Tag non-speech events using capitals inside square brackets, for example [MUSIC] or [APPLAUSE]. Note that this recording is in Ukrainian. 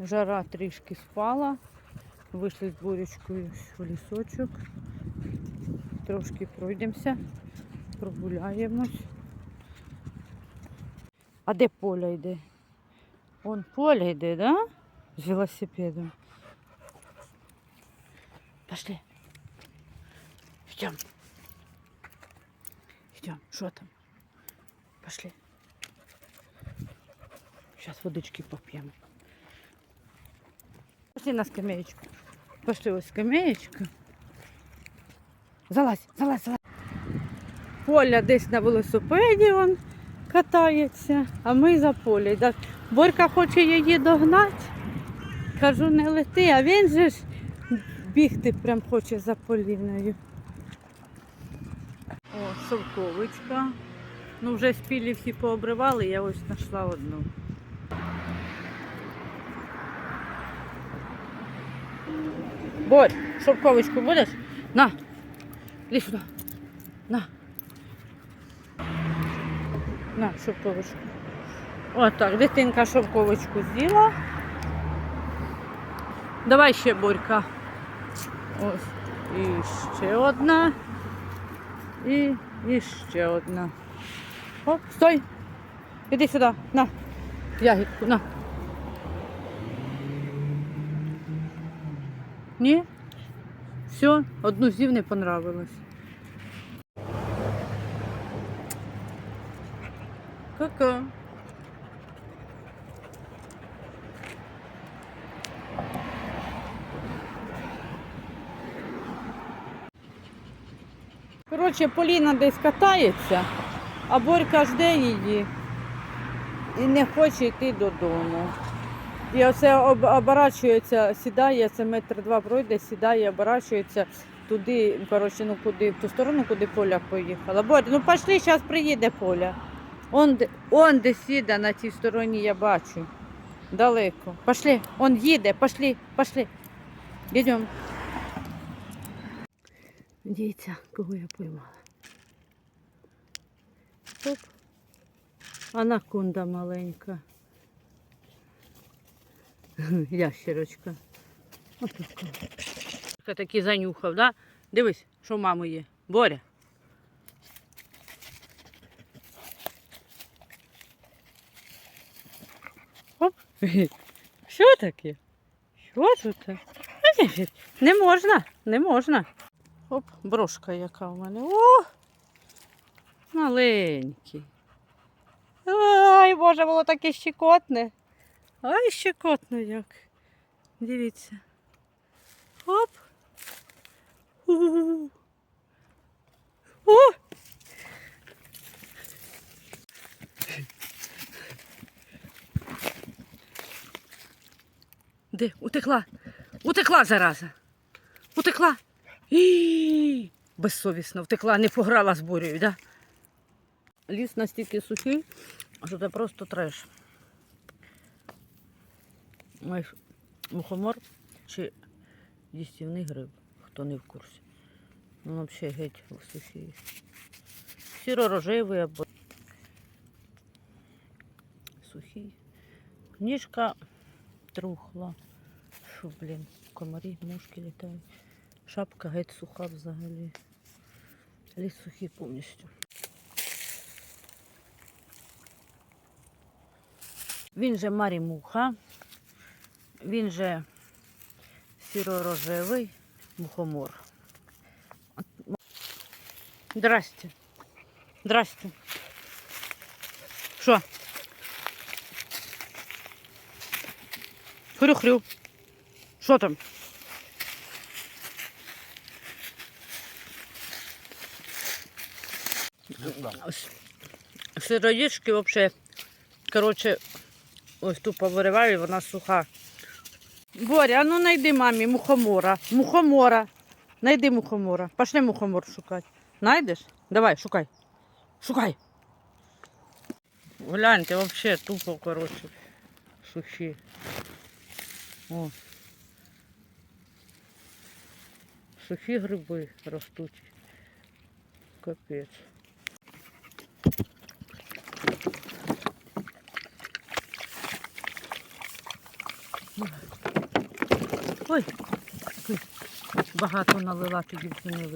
Жара трішки спала. Вийшли з бурячкою в лісочок. Трошки пройдемося, прогуляємось. А де поля йде? Вон поля йде, да? З велосипедом. Пошли. Йдем. Йдем. Що там? Пошли. Сейчас водички попьем. Пошли на скамеечку. Пошли ось скамеечка. Залазь, залазь, залазь. Поля десь на велосипеді он катається, а ми за поле. Да, Борька хоче її догнати. Кажу, не лети, а він же ж бігти прям хоче за Поліною. О, шовковичка. Ну, вже спілі всі пообривали, я ось знайшла одну. Борь, шовковичку будеш? На. Іди сюди. На. На, шовковичку. Отак, дитинка шовковичку з'їла. Давай ще Борька. Ось. І ще одна. І, і ще одна. О, стой. Іди сюди. На. Ягідку, на. Ні? Все, одну з'їв не понравилось. Ку-ку. Коротше, Поліна десь катається, а Борька жде її і не хоче йти додому. І оце об- оборачується, сідає, це метр два пройде, сідає, оборачується туди, коротше, ну куди, в ту сторону, куди Поля поїхала. Борь, ну пішли, зараз приїде Поля. Он, он де сіда на тій стороні, я бачу. Далеко. Пошли, он їде, пошли, пошли. Йдемо. Дивіться, кого я поймала. Оп. Анаконда маленька. [LAUGHS] Ящерочка. Ось така. Такий занюхав, да? Дивись, що в мами є. Боря. Оп. [LAUGHS] Що таке? Що тут? [LAUGHS] Не можна, не можна. Оп, брошка яка в мене. О! Маленький. Ай, Боже, було таке щекотне. Ай, щекотно як. Дивіться. Оп. У-у-у. О! Де? Утекла. Утекла зараза. Утекла. І безсовісно втекла, не пограла з бурею, да? Ліс настільки сухий, що це просто треш. Мухомор чи їстівний гриб, хто не в курсі. Ну, взагалі геть сухий. Сіро-рожевий або сухий. Книжка трухла. Фу, блін, комарі, мушки літають. Шапка геть суха взагалі. Ліс сухий повністю. Він же марімуха, він же сіро-рожевий мухомор. Здрасте. Здрасте. Що? Хрю-хрю. Що там? Сироїшки взагалі, коротше, ось ту повириваю, вона суха. Боря, а ну найди мамі мухомора. Мухомора. Найди мухомора. Пошли мухомор шукати. Найдеш? Давай, шукай. Шукай. Гляньте, взагалі тупо, коротше, сухі. О. Сухі гриби ростуть. Капець. Ой, ой, багато налила, тоді все не.